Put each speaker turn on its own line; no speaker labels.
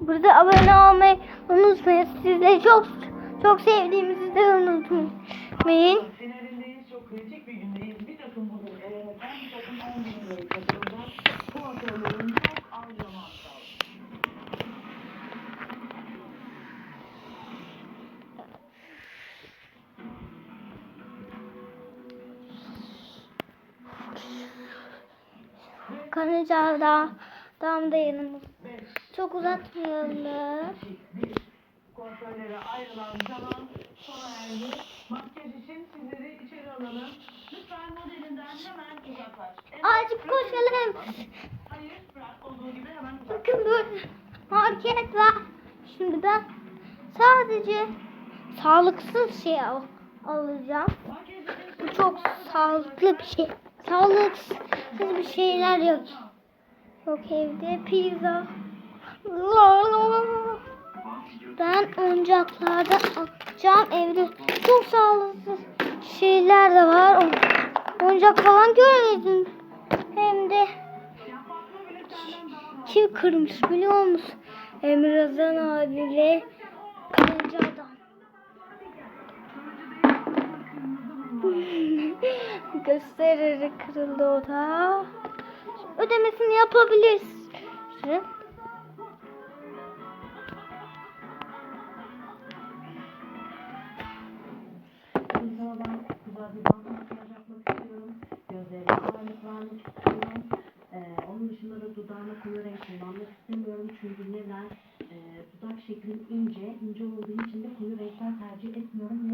Burada abone olmayı unutmayın. Sizleri çok çok sevdiğimizi de unutmayın.
Finalindeyiz. Çok kritik bir gündeyiz. Bir takım bugün elenirken bir takım 10 bin lirayı kazanacak. Bu hatırların çok az zaman kaldı.
Kanıca'da tam da yanımız.
5,
Çok uzatmayalım.
2, 1. Kuaförlere ayrılan zaman sona erdi. Makyaj için sizleri içeri alalım. Lütfen modelinden hemen uzaklaş. Evet,
Azıcık koşalım.
Hayır, bırak olduğu gibi hemen uzaklaş.
Bakın böyle market var. Şimdi ben sadece sağlıksız şey al alacağım. Bu çok sağlıklı bir şey. Sağlıksız bir şeyler yok. Yok evde pizza. Ben oyuncaklarda alacağım evde. Çok sağlıksız şeyler de var. Oyuncak falan görmedim. Hem de kim kırmış biliyor musun? Emre Razan abi ve Kırıncı Adam. Göstererek kırıldı o da düzenlemesini yapabilirsin.
Ee, dudağına koyu renk kullanmak istemiyorum çünkü neden? E, dudak şeklim ince, ince olduğu için de koyu renkler tercih etmiyorum.